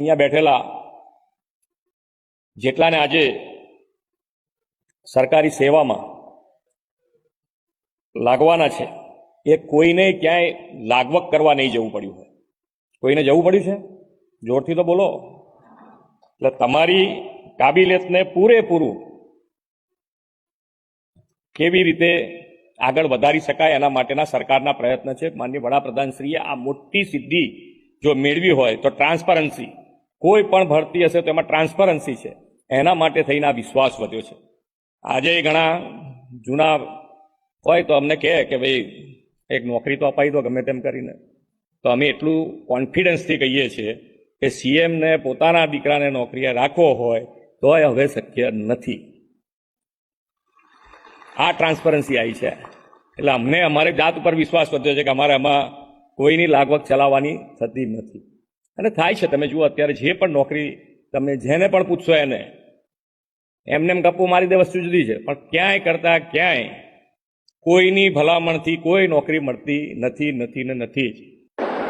અહીંયા બેઠેલા જેટલાને આજે સરકારી સેવામાં લાગવાના છે, એ કોઈને ક્યાંય લાગવક કરવા નહીં જવું પડ્યું હોય. કોઈને જવું પડ્યું છે? જોરથી તો બોલો. એટલે તમારી કાબિલિયતને પૂરેપૂરું કેવી રીતે આગળ વધારી શકાય એના માટેના સરકારના પ્રયત્ન છે. માનનીય વડાપ્રધાનશ્રીએ આ મોટી સિદ્ધિ જો મેળવી હોય તો ટ્રાન્સપરન્સી કોઈ પણ ભરતી હશે તો એમાં ટ્રાન્સપરન્સી છે. એના માટે થઈને આ વિશ્વાસ વધ્યો છે. આજે ઘણા જૂના હોય તો અમને કહે કે ભાઈ, એક નોકરી તો અપાવી દો ગમે તેમ કરીને. તો અમે એટલું કોન્ફિડન્સથી કહીએ છીએ કે સીએમને પોતાના દીકરાને નોકરીએ રાખવો હોય તોય હવે શક્ય નથી. આ ટ્રાન્સપરન્સી આવી છે. એટલે અમને અમારે જાત ઉપર વિશ્વાસ વધ્યો છે કે અમારે આમાં કોઈની લાગવક ચલાવવાની થતી નથી. અને થાય છે, તમે જુઓ અત્યારે જે પણ નોકરી તમે જેને પણ પૂછશો એને, એમને એમ ગપ્પો મારી દે વસ્તુ જુદી છે, પણ ક્યાંય કરતાં ક્યાંય કોઈની ભલામણથી કોઈ નોકરી મળતી નથી નથી ને નથી જ.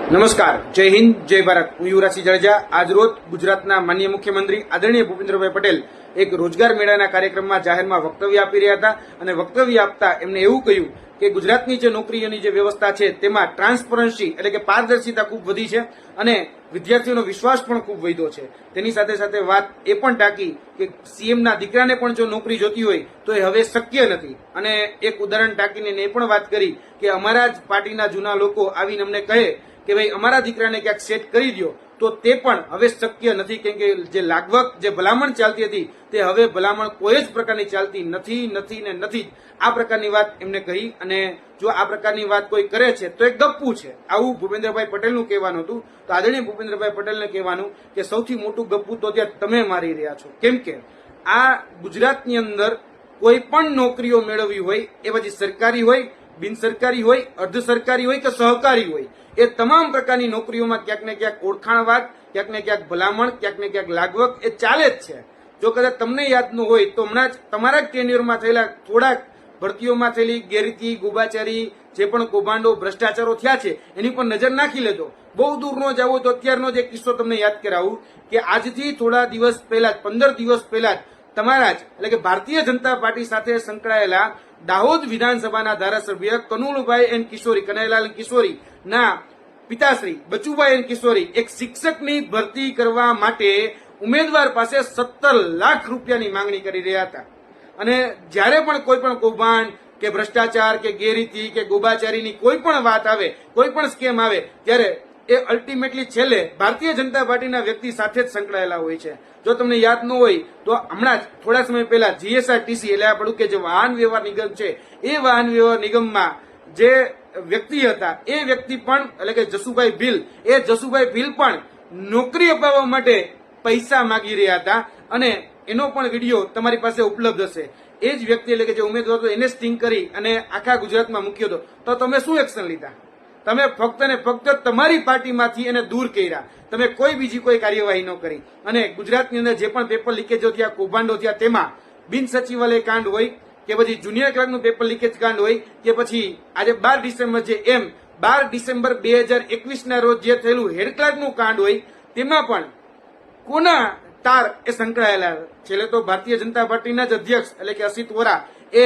નમસ્કાર, જય હિન્દ, જય ભારત. હું યુવરાજસિંહ જાડેજા. આજરોજ ગુજરાતના માન્ય મુખ્યમંત્રી આદરણીય ભૂપેન્દ્રભાઈ પટેલ એક રોજગાર મેળાના કાર્યક્રમમાં જાહેરમાં વક્તવ્ય આપી રહ્યા હતા અને વક્તવ્ય આપતા એમને એવું કહ્યું કે ગુજરાતની જે નોકરીઓની જે વ્યવસ્થા છે તેમાં ટ્રાન્સપરન્સી એટલે કે પારદર્શિતા ખૂબ વધી છે અને વિદ્યાર્થીઓનો વિશ્વાસ પણ ખૂબ વધ્યો છે. તેની સાથે સાથે વાત એ પણ ટાંકી કે સીએમના દીકરાને પણ જો નોકરી જોતી હોય તો એ હવે શક્ય નથી. અને એક ઉદાહરણ ટાંકીને એ પણ વાત કરી કે અમારા જ પાર્ટીના જૂના લોકો આવીને અમને કહે કે ભાઈ અમારા દીકરાને ક્યાંક સેટ કરી દો તો તે પણ હવે શક્ય નથી. કેમ કે જે લાગવક જે ભલામણ ચાલતી હતી, તે હવે ભલામણ કોઈ જ પ્રકારની ચાલતી નથી નથી ને નથી. આ પ્રકારની વાત એમને કહી અને જો આ પ્રકારની વાત કોઈ કરે છે, તો એ ગપ્પુ છે. આવું ભૂપેન્દ્રભાઈ પટેલનું કહેવાનું હતું. તો આદરણીય ભૂપેન્દ્રભાઈ પટેલને કહેવાનું કે સૌથી મોટું ગપ્પુ તો ત્યાં તમે મારી રહ્યા છો. કેમ કે આ ગુજરાતની અંદર કોઈ પણ નોકરીઓ મેળવવી હોય, એ પછી સરકારી હોય, બિન સરકારી હોય, અર્ધ સરકારી હોય કે સહકારી હોય એ તમામ પ્રકારની નોકરીઓમાં ક્યાંક ને ક્યાંક ઓળખાણવાદ, ક્યાંક ને ક્યાંક ભલામણ, ક્યાંક ને ક્યાંક લાગવક એ ચાલે જ છે. જો કદાચ તમને યાદ ન હોય તો હમણાં જ તમારા જ ટેન્યુરમાં થયેલા થોડાક ભરતીઓમાં થયેલી ગેરરીતિ, ગુબાચારી, જે પણ કૌભાંડો, ભ્રષ્ટાચારો થયા છે, એની પર નજર નાખી લેજો. બહુ દૂર ન જાવો તો અત્યારનો જે કિસ્સો તમને યાદ કરાવું કે આજથી થોડા દિવસ પહેલા જ, પંદર દિવસ પહેલા જ તમારા જ, એટલે કે ભારતીય જનતા પાર્ટી સાથે સંકળાયેલા દાહોદ વિધાનસભાના ધારાસભ્ય કનુલભાઈ એન કિશોરી, કનૈલાલ કિશોરી ના પિતાશ્રી બચુભાઈ એન કિશોરી એક શિક્ષકની ભરતી કરવા માટે ઉમેદવાર પાસે સત્તર લાખ રૂપિયાની માંગણી કરી રહ્યા હતા. અને જ્યારે પણ કોઈ પણ કૌભાંડ કે ભ્રષ્ટાચાર કે ગેરરીતિ કે ગોબાચારીની કોઈ પણ વાત આવે, કોઈ પણ સ્કેમ આવે, ત્યારે એ અલ્ટિમેટલી છેલ્લે ભારતીય જનતા પાર્ટીના વ્યક્તિ સાથે જ સંકળાયેલા હોય છે. જો તમને યાદ ન હોય, તો હમણાં જ થોડા સમય પહેલા જીએસઆરટીસી એટલે આપણું કે જે વાહન વ્યવહાર નિગમ છે, એ વાહન વ્યવહાર નિગમમાં જે વ્યક્તિ હતા, એ વ્યક્તિ પણ, એટલે કે જસુભાઈ ભીલ, એ જસુભાઈ ભીલ પણ નોકરી અપાવવા માટે પૈસા માંગી રહ્યા હતા. અને એનો પણ વીડિયો તમારી પાસે ઉપલબ્ધ હશે. એ જ વ્યક્તિ, એટલે કે જે ઉમેદવાર એને સ્ટિંગ કરી અને આખા ગુજરાતમાં મૂક્યો હતો. તો તમે શું એક્શન લીધા? તમે ફક્ત ને ફક્ત તમારી પાર્ટીમાંથી એને દૂર કર્યા. તમે કોઈ બીજી કોઈ કાર્યવાહી ન કરી. અને ગુજરાતની અંદર જે પણ પેપર લીકેજો થયા, કૌભાંડો થયા, તેમાં બિન સચિવાલય કાંડ હોય, કે પછી જુનિયર ક્લાર્કનું પેપર લીકેજ કાંડ હોય, કે પછી આજે બાર ડિસેમ્બર છે એમ, બાર ડિસેમ્બર બે હજાર એકવીસના રોજ જે થયેલું હેડ ક્લાર્કનું કાંડ હોય, તેમાં પણ કોના તાર એ સંકળાયેલા? છેલ્લે તો ભારતીય જનતા પાર્ટીના જ અધ્યક્ષ, એટલે કે અસિત વોરા, એ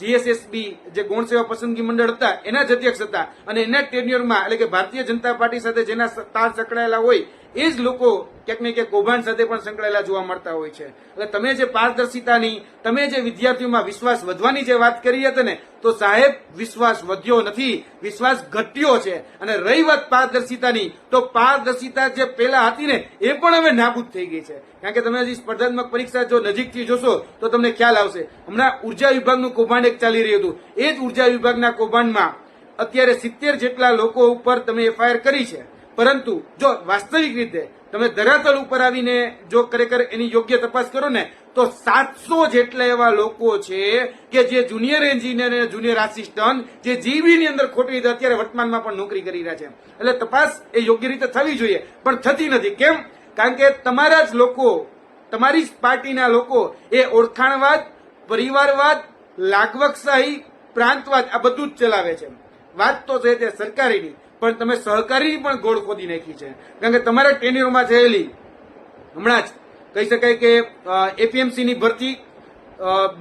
જીએસએસબી જે ગૌણ સેવા પસંદગી મંડળ હતા, એના જ અધ્યક્ષ હતા. અને એના ટેન્યુરમાં એટલે કે ભારતીય જનતા પાર્ટી સાથે જેના તાર સંકળાયેલા હોય એ જ લોકો ક્યાંક ને ક્યાંક કૌભાંડ સાથે પણ સંકળાયેલા જોવા મળતા હોય છે. એટલે તમે જે પારદર્શિતાની, તમે જે વિદ્યાર્થીઓમાં વિશ્વાસ વધવાની જે વાત કરી હતી ને, તો સાહેબ, વિશ્વાસ વધ્યો નથી, વિશ્વાસ ઘટ્યો છે. અને રહી વાત પારદર્શિતાની, તો પારદર્શિતા જે પહેલા હતી ને, એ પણ હવે નાબૂદ થઈ ગઈ છે. કારણ કે તમે હજી સ્પર્ધાત્મક પરીક્ષા જો નજીકથી જોશો, તો તમને ખ્યાલ આવશે. હમણાં ઊર્જા વિભાગનું કૌભાંડ એક ચાલી રહ્યું હતું. એ જ ઊર્જા વિભાગના કૌભાંડમાં અત્યારે સિત્તેર જેટલા લોકો ઉપર તમે એફઆઈઆર કરી છે. પરંતુ જો વાસ્તવિક રીતે તમે ધરાતલ ઉપર આવીને જો ખરેખર એની યોગ્ય તપાસ કરો ને તો સાતસો જેટલા એવા લોકો છે કે જે જુનિયર એન્જિનિયર અને જુનિયર આસિસ્ટન્ટ જે જીબી ની અંદર ખોટી રીતે અત્યારે વર્તમાનમાં પણ નોકરી કરી રહ્યા છે. એટલે તપાસ એ યોગ્ય રીતે થવી જોઈએ, પણ થતી નથી. કેમ? કારણ કે તમારા જ લોકો, તમારી જ પાર્ટીના લોકો એ ઓળખાણવાદ, પરિવારવાદ લાગવકશાહી પ્રાંતવાદ આ બધું જ ચલાવે છે. વાત તો છે તે સરકારીની પણ તમે સહકારીની પણ ગોળ ખોદી નાખી છે. કારણ કે તમારા ટેન્યુરમાં થયેલી, હમણાં જ કહી શકાય કે એપીએમસીની ભરતી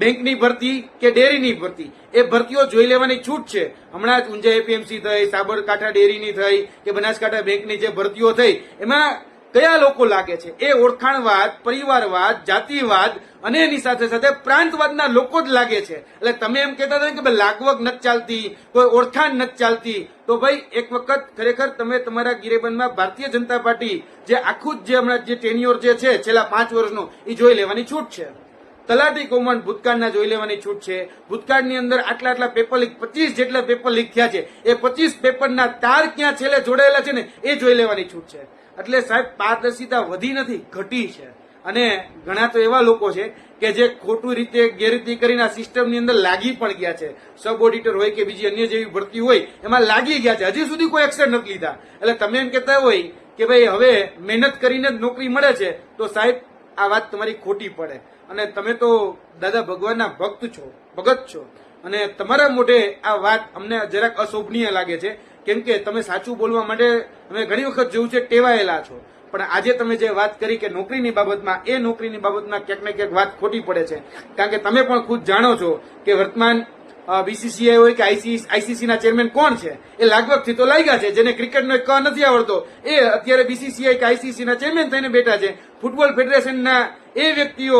બેંકની ભરતી કે ડેરીની ભરતી, એ ભરતીઓ જોઈ લેવાની છૂટ છે. હમણાં જ ઊંઝા એપીએમસી થઈ, સાબરકાંઠા ડેરીની થઈ, કે બનાસકાંઠા બેંકની જે ભરતીઓ થઈ, એમાં કયા લોકો લાગે છે? એ ઓળખાણવાદ, પરિવારવાદ, જાતિવાદ અને એની સાથે સાથે પ્રાંતવાદના લોકો જ લાગે છે. એટલે તમે એમ કહેતા હતા કે ભાઈ લાગવગ નથી ચાલતી, કોઈ ઓળખાણ નથી ચાલતી. તો ભાઈ એક વખત ખરેખર તમે તમારા ગિરેબનમાં ભારતીય જનતા પાર્ટી જે આખું જ જે હમણાં જે ટેન્યોર જે છે, છેલ્લા પાંચ વર્ષનો એ જોઈ લેવાની છૂટ છે. તલાટી કૌભાંડ ભૂતકાળના જોઈ લેવાની છૂટ છે. ભૂતકાળની અંદર આટલા આટલા પેપર લીક પચીસ જેટલા પેપર લીક થયા છે. એ પચીસ પેપરના તાર ક્યાં છેલ્લે જોડાયેલા છે ને એ જોઈ લેવાની છૂટ છે. એટલે સાહેબ, પારદર્શિતા વધી નથી, ઘટી છે. અને ઘણા તો એવા લોકો છે કે જે ખોટું રીતે, ગેરરીતિ કરીને આ સિસ્ટમની અંદર લાગી પણ ગયા છે. સબ ઓડિટર હોય કે બીજી અન્ય જેવી ભરતી હોય, એમાં લાગી ગયા છે. હજી સુધી કોઈ એક્શન નથી લીધા. એટલે તમે એમ કહેતા હોય કે ભાઈ હવે મહેનત કરીને જ નોકરી મળે છે, તો સાહેબ આ વાત તમારી ખોટી પડે. અને તમે તો દાદા ભગવાનના ભક્ત છો, ભગત છો. અને તમારા મોઢે આ વાત અમને જરાક અશોભનીય લાગે છે. કેમ કે તમે સાચું બોલવા માટે અમે ઘણી વખત જોયું છે, ટેવાયેલા છો. પણ આજે તમે જે વાત કરી કે નોકરીની બાબતમાં, એ નોકરીની બાબતમાં ક્યાંક ને ક્યાંક વાત ખોટી પડે છે. કારણ કે તમે પણ ખુદ જાણો છો કે વર્તમાન બીસીસીઆઈ હોય કે આઈસીસી ના ચેરમેન કોણ છે? એ લાગવગથી તો લાગ્યા છે, જેને ક્રિકેટનો એક ક નથી આવડતો. એ અત્યારે બીસીસીઆઈ કે આઈસીસી ના ચેરમેન થઈને બેઠા છે. ફૂટબોલ ફેડરેશનના એ વ્યક્તિઓ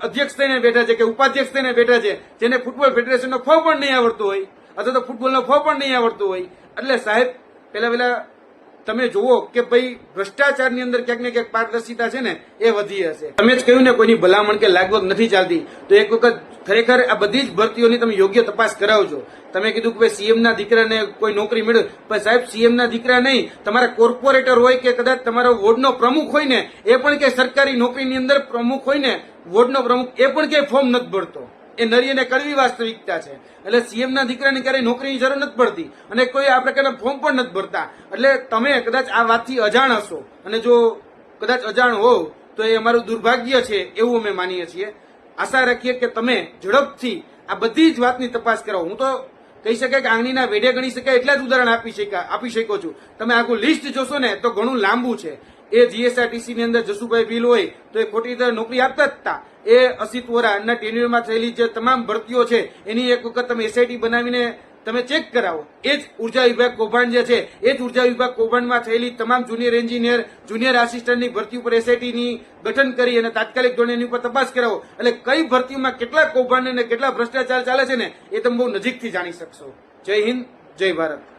અધ્યક્ષ થઈને બેઠા છે કે ઉપાધ્યક્ષ થઈને બેઠા છે, જેને ફૂટબોલ ફેડરેશનનો ફો પણ નહીં આવડતો હોય, અથવા તો ફૂટબોલનો ફો પણ નહીં આવડતો હોય. એટલે સાહેબ પેલા પેલા તમે જુઓ કે ભાઈ ભ્રષ્ટાચારની અંદર ક્યાંક ને ક્યાંક પારદર્શિતા છે ને, એ વધી હશે. તમે જ કહ્યું ને, કોઈની ભલામણ કે લાગવગ નથી ચાલતી, તો એક વખત ખરેખર આ બધી જ ભરતીઓની તમે યોગ્ય તપાસ કરાવજો. તમે કીધું કે ભાઈ સીએમના દીકરાને કોઈ નોકરી મેળવે પણ સાહેબ સીએમના દીકરા નહીં, તમારા કોર્પોરેટર હોય કે કદાચ તમારો વોર્ડનો પ્રમુખ હોય ને, એ પણ કે સરકારી નોકરીની અંદર પ્રમુખ હોય ને, વોર્ડનો પ્રમુખ, એ પણ કે ફોર્મ નથી ભરતો. એ નરી અને કડવી વાસ્તવિકતા છે. એટલે સીએમ ના દીકરાને ક્યારેય નોકરીની જરૂર નથી પડતી અને કોઈ આ પ્રકારના ફોર્મ પણ નથી ભરતા. એટલે તમે કદાચ આ વાતથી અજાણ હશો. અને જો કદાચ અજાણ હોવ, તો એ અમારું દુર્ભાગ્ય છે એવું અમે માનીએ છીએ. આશા રાખીએ કે તમે ઝડપથી આ બધી જ વાતની તપાસ કરો હું તો કહી શકાય કે આંગળીના વેઢે ગણી શકાય એટલા જ ઉદાહરણ આપી શકા આપી શકો છું. તમે આખું લિસ્ટ જોશો ને તો ઘણું લાંબુ છે. એ જીએસઆરટીસી ની અંદર જસુભાઈ બિલ હોય તો એ ખોટી રીતે નોકરી આપતા જ હતા એ અસિત વોરાના ટેન્યુરમાં થયેલી જે તમામ ભરતીઓ છે, એની એક વખત તમે એસઆઈટી બનાવીને તમે ચેક કરાવો. એ જ ઊર્જા વિભાગ કૌભાંડ જે છે, એ જ ઊર્જા વિભાગ કૌભાંડમાં થયેલી તમામ જુનિયર એન્જિનિયર, જુનિયર આસિસ્ટન્ટની ભરતી ઉપર એસઆઈટીની ગઠન કરી અને તાત્કાલિક ધોરણે એની ઉપર તપાસ કરાવો. એટલે કઈ ભરતીમાં કેટલા કૌભાંડ અને કેટલા ભ્રષ્ટાચાર ચાલે છે ને, એ તમે બહુ નજીકથી જાણી શકશો. જય હિન્દ, જય ભારત.